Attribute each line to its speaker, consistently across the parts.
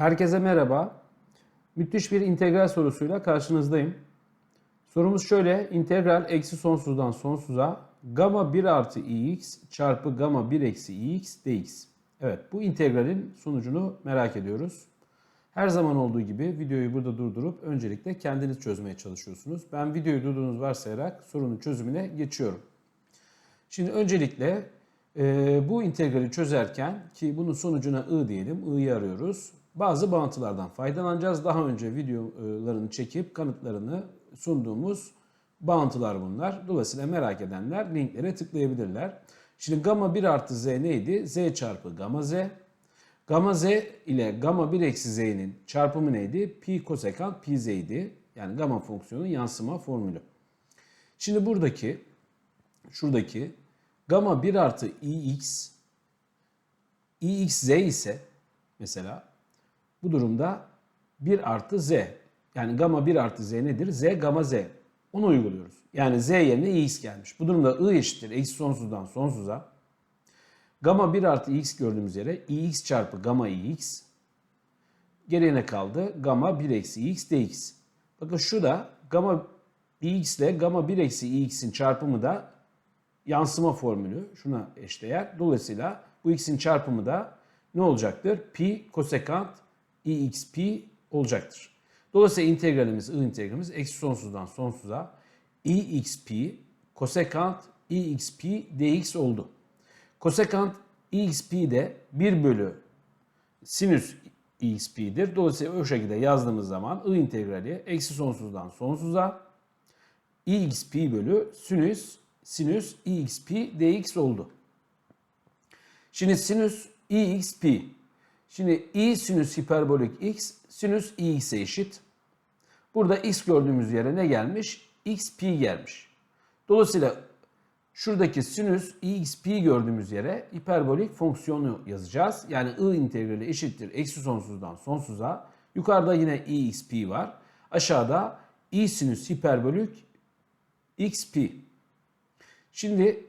Speaker 1: Herkese merhaba. Müthiş bir integral sorusuyla karşınızdayım. Sorumuz şöyle. İntegral eksi sonsuzdan sonsuza gamma 1 artı ix çarpı gamma 1 eksi ix dx. Evet bu integralin sonucunu merak ediyoruz. Her zaman olduğu gibi videoyu burada durdurup öncelikle kendiniz çözmeye çalışıyorsunuz. Ben videoyu durduğunuz varsayarak sorunun çözümüne geçiyorum. Şimdi öncelikle e, bu integrali çözerken ki bunun sonucuna i diyelim, i'yi arıyoruz. Bazı bağıntılardan faydalanacağız. Daha önce videolarını çekip kanıtlarını sunduğumuz bağıntılar bunlar. Dolayısıyla merak edenler linklere tıklayabilirler. Şimdi gamma 1 artı z neydi? z çarpı gamma z. Gamma z ile gamma 1 eksi z'nin çarpımı neydi? Pi kosekant pi z idi. Yani gamma fonksiyonun yansıma formülü. Şimdi buradaki, şuradaki gamma 1 artı ix, ix z ise mesela bu durumda 1 artı z. Yani gamma 1 artı z nedir? z gamma z. Onu uyguluyoruz. Yani z yerine ix gelmiş. Bu durumda i eşittir eksi sonsuzdan sonsuza. Gamma 1 artı x gördüğümüz yere ix çarpı gamma ix. Geriye ne kaldı? Gamma 1 eksi x dx. Bakın şu da gamma ix ile gamma 1 eksi x'in çarpımı da yansıma formülü. Şuna eşdeğer. Dolayısıyla bu x'in çarpımı da ne olacaktır? Pi kosekant exp olacaktır. Dolayısıyla integralimiz, i integralimiz eksi sonsuzdan sonsuza exp kosekant exp dx oldu. Kosekant exp de 1 bölü sinüs exp'dir. Dolayısıyla o şekilde yazdığımız zaman i integrali eksi sonsuzdan sonsuza exp bölü sinüs sinüs exp dx oldu. Şimdi sinüs exp Şimdi i sinüs hiperbolik x sinüs ix'e eşit. Burada x gördüğümüz yere ne gelmiş? x pi gelmiş. Dolayısıyla şuradaki sinüs x pi gördüğümüz yere hiperbolik fonksiyonu yazacağız. Yani i integrali eşittir eksi sonsuzdan sonsuza. Yukarıda yine x pi var. Aşağıda i sinüs hiperbolik x pi. Şimdi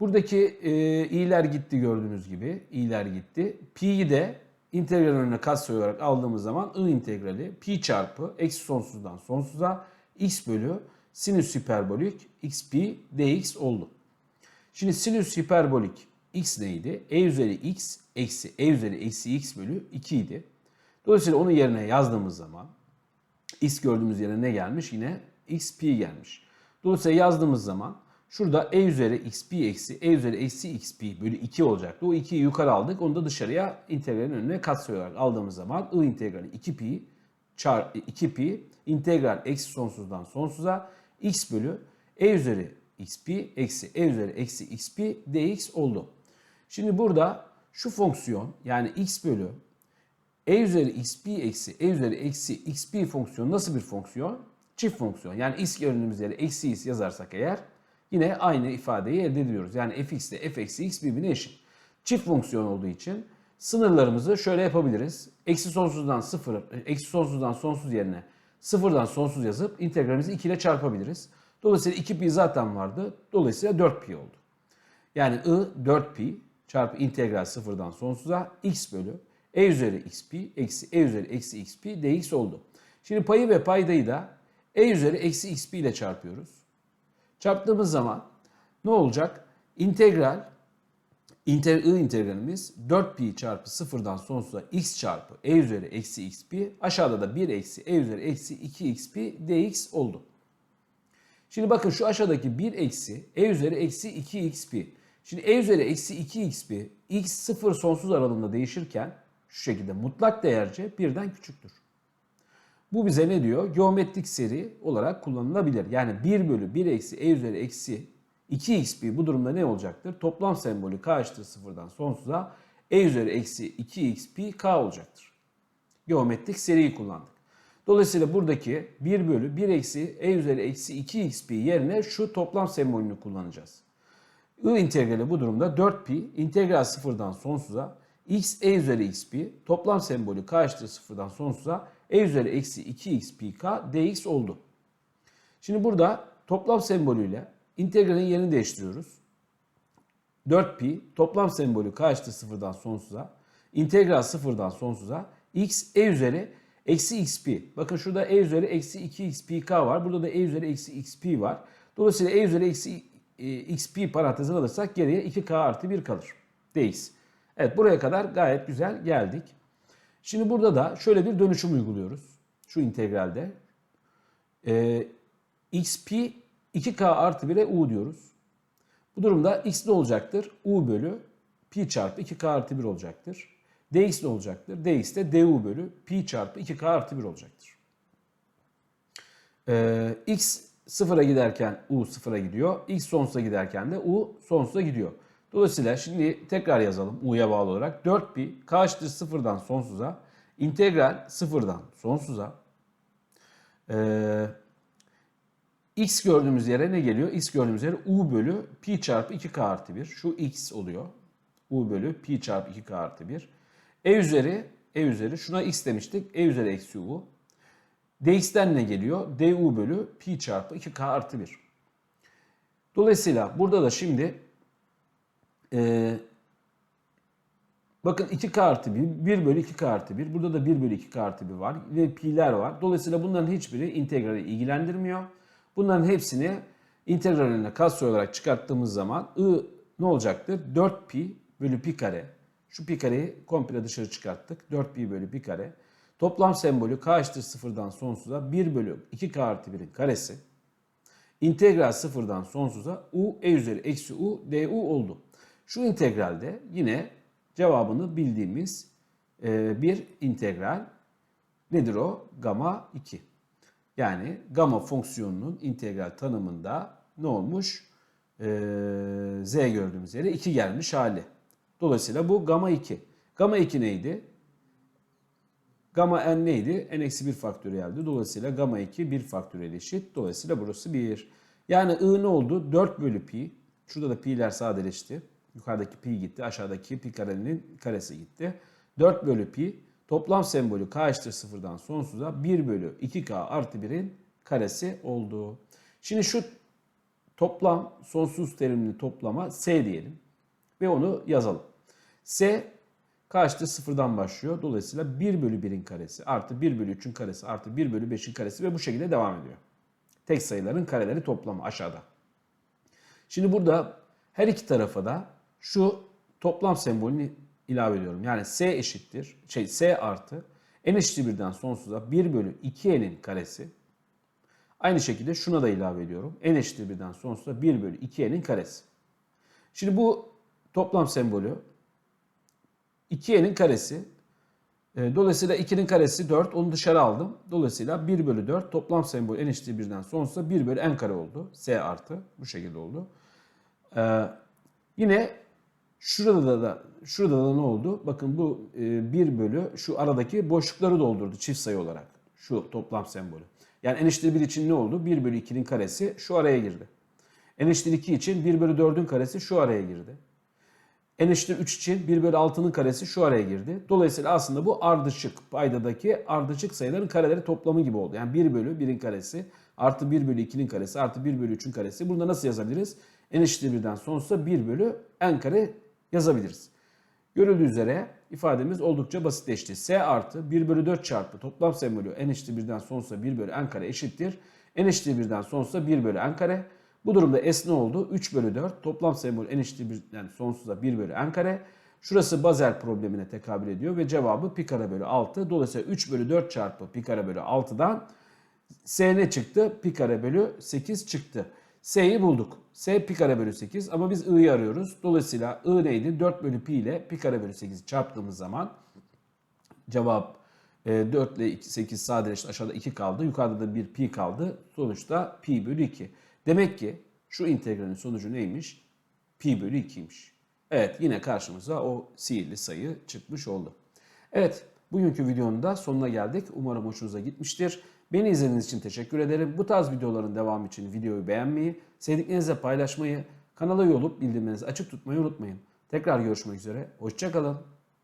Speaker 1: buradaki e, i'ler gitti gördüğünüz gibi. i'ler gitti. Pi'yi de integral önüne katsayı olarak aldığımız zaman i integrali pi çarpı eksi sonsuzdan sonsuza x bölü sinüs hiperbolik x pi dx oldu. Şimdi sinüs hiperbolik x neydi? e üzeri x eksi e üzeri eksi x bölü 2 idi. Dolayısıyla onu yerine yazdığımız zaman x gördüğümüz yere ne gelmiş? Yine x pi gelmiş. Dolayısıyla yazdığımız zaman Şurada e üzeri xp eksi e üzeri eksi xp bölü 2 olacaktı. O 2'yi yukarı aldık. Onu da dışarıya integralin önüne katsayı olarak aldığımız zaman i integrali 2pi çar 2pi integral eksi sonsuzdan sonsuza x bölü e üzeri xp eksi e üzeri eksi xp dx oldu. Şimdi burada şu fonksiyon yani x bölü e üzeri xp eksi e üzeri eksi xp fonksiyonu nasıl bir fonksiyon? Çift fonksiyon. Yani x gördüğümüz yere eksi x yazarsak eğer yine aynı ifadeyi elde ediyoruz. Yani fx ile f eksi x birbirine eşit. Çift fonksiyon olduğu için sınırlarımızı şöyle yapabiliriz. Eksi sonsuzdan sıfır, eksi sonsuzdan sonsuz yerine sıfırdan sonsuz yazıp integralimizi 2 ile çarpabiliriz. Dolayısıyla 2 pi zaten vardı. Dolayısıyla 4 pi oldu. Yani i 4 pi çarpı integral sıfırdan sonsuza x bölü e üzeri x pi eksi e üzeri eksi x pi dx oldu. Şimdi payı ve paydayı da e üzeri eksi x pi ile çarpıyoruz. Çarptığımız zaman ne olacak? İntegral inter, I integralimiz 4pi çarpı sıfırdan sonsuza x çarpı e üzeri eksi x pi aşağıda da 1 eksi e üzeri eksi 2 x pi dx oldu. Şimdi bakın şu aşağıdaki 1 eksi e üzeri eksi 2 x pi. Şimdi e üzeri eksi 2 x pi x sıfır sonsuz aralığında değişirken şu şekilde mutlak değerce birden küçüktür. Bu bize ne diyor? Geometrik seri olarak kullanılabilir. Yani 1 bölü 1 eksi e üzeri eksi 2xp bu durumda ne olacaktır? Toplam sembolü k eşittir sıfırdan sonsuza e üzeri eksi 2xp k olacaktır. Geometrik seriyi kullandık. Dolayısıyla buradaki 1 bölü 1 eksi e üzeri eksi 2xp yerine şu toplam sembolünü kullanacağız. I integrali bu durumda 4pi integral sıfırdan sonsuza x e üzeri xp toplam sembolü k eşittir sıfırdan sonsuza e üzeri eksi 2x pi k dx oldu. Şimdi burada toplam sembolüyle integralin yerini değiştiriyoruz. 4pi toplam sembolü k sıfırdan sonsuza integral sıfırdan sonsuza x e üzeri eksi xp. Bakın şurada e üzeri eksi 2 xpk var. Burada da e üzeri eksi xp var. Dolayısıyla e üzeri eksi e, xp parantezine alırsak geriye 2k artı 1 kalır. dx. Evet buraya kadar gayet güzel geldik. Şimdi burada da şöyle bir dönüşüm uyguluyoruz. Şu integralde. Ee, xp 2k artı 1'e u diyoruz. Bu durumda x ne olacaktır? u bölü pi çarpı 2k artı 1 olacaktır. dx ne olacaktır? dx de du bölü pi çarpı 2k artı 1 olacaktır. Ee, x sıfıra giderken u sıfıra gidiyor. x sonsuza giderken de u sonsuza gidiyor. Dolayısıyla şimdi tekrar yazalım u'ya bağlı olarak. 4 pi k sıfırdan sonsuza. integral sıfırdan sonsuza. Ee, x gördüğümüz yere ne geliyor? x gördüğümüz yere u bölü pi çarpı 2k artı 1. Şu x oluyor. u bölü pi çarpı 2k artı 1. e üzeri e üzeri şuna x demiştik. e üzeri eksi u. dx'ten ne geliyor? du bölü pi çarpı 2k artı 1. Dolayısıyla burada da şimdi e, bakın 2k artı 1, 1 bölü 2k artı 1. Burada da 1 bölü 2k artı 1 var ve pi'ler var. Dolayısıyla bunların hiçbiri integrali ilgilendirmiyor. Bunların hepsini integraline katsayı olarak çıkarttığımız zaman i ne olacaktır? 4 pi bölü pi kare. Şu pi kareyi komple dışarı çıkarttık. 4 pi bölü pi kare. Toplam sembolü k eşittir sıfırdan sonsuza 1 bölü 2k artı 1'in karesi. İntegral sıfırdan sonsuza u e üzeri eksi u du oldu. Şu integralde yine cevabını bildiğimiz e, bir integral nedir o? Gamma 2. Yani gamma fonksiyonunun integral tanımında ne olmuş? E, z gördüğümüz yere 2 gelmiş hali. Dolayısıyla bu gamma 2. Gamma 2 neydi? Gamma n neydi? n eksi 1 faktöriyeldi. Dolayısıyla gamma 2 1 faktöriyel eşit. Dolayısıyla burası 1. Yani i ne oldu? 4 bölü pi. Şurada da pi'ler sadeleşti. Yukarıdaki pi gitti. Aşağıdaki pi karenin karesi gitti. 4 bölü pi. Toplam sembolü k eşittir sıfırdan sonsuza 1 bölü 2k artı 1'in karesi oldu. Şimdi şu toplam sonsuz terimli toplama s diyelim. Ve onu yazalım. s k eşittir sıfırdan başlıyor. Dolayısıyla 1 bölü 1'in karesi artı 1 bölü 3'ün karesi artı 1 bölü 5'in karesi ve bu şekilde devam ediyor. Tek sayıların kareleri toplamı aşağıda. Şimdi burada her iki tarafa da şu toplam sembolünü ilave ediyorum. Yani s eşittir, şey s artı n eşittir birden sonsuza 1 bölü 2n'in karesi. Aynı şekilde şuna da ilave ediyorum. n eşittir birden sonsuza 1 bölü 2n'in karesi. Şimdi bu toplam sembolü 2n'in karesi. E, Dolayısıyla 2'nin karesi 4. Onu dışarı aldım. Dolayısıyla 1 bölü 4 toplam sembol n eşittir 1'den sonsuza 1 bölü n kare oldu. S artı. Bu şekilde oldu. Ee, yine şurada da, da şurada da ne oldu? Bakın bu e, 1 bölü şu aradaki boşlukları doldurdu çift sayı olarak. Şu toplam sembolü. Yani eşittir 1 için ne oldu? 1 bölü 2'nin karesi şu araya girdi. eşittir 2 için 1 bölü 4'ün karesi şu araya girdi. eşittir 3 için 1 bölü 6'nın karesi şu araya girdi. Dolayısıyla aslında bu ardışık paydadaki ardışık sayıların kareleri toplamı gibi oldu. Yani 1 bölü 1'in karesi artı 1 bölü 2'nin karesi artı 1 bölü 3'ün karesi. Burada nasıl yazabiliriz? eşittir 1'den sonsuza 1 bölü n kare yazabiliriz. Görüldüğü üzere ifademiz oldukça basitleşti. S artı 1 bölü 4 çarpı toplam sembolü n eşittir 1'den sonsuza 1 bölü n kare eşittir. n eşittir 1'den sonsuza 1 bölü n kare. Bu durumda s ne oldu? 3 bölü 4 toplam sembolü n eşittir 1'den sonsuza 1 bölü n kare. Şurası Bazel problemine tekabül ediyor ve cevabı pi kare bölü 6. Dolayısıyla 3 bölü 4 çarpı pi kare bölü 6'dan S ne çıktı? Pi kare bölü 8 çıktı. S'yi bulduk. S pi kare bölü 8 ama biz i'yi arıyoruz. Dolayısıyla i neydi? 4 bölü pi ile pi kare bölü 8'i çarptığımız zaman cevap e, 4 ile 8 sadeleşti. Aşağıda 2 kaldı. Yukarıda da bir pi kaldı. Sonuçta pi bölü 2. Demek ki şu integralin sonucu neymiş? Pi bölü 2'ymiş. Evet yine karşımıza o sihirli sayı çıkmış oldu. Evet bugünkü videonun da sonuna geldik. Umarım hoşunuza gitmiştir. Beni izlediğiniz için teşekkür ederim. Bu tarz videoların devamı için videoyu beğenmeyi, sevdiklerinizle paylaşmayı, kanala üye olup bildirimlerinizi açık tutmayı unutmayın. Tekrar görüşmek üzere. Hoşçakalın.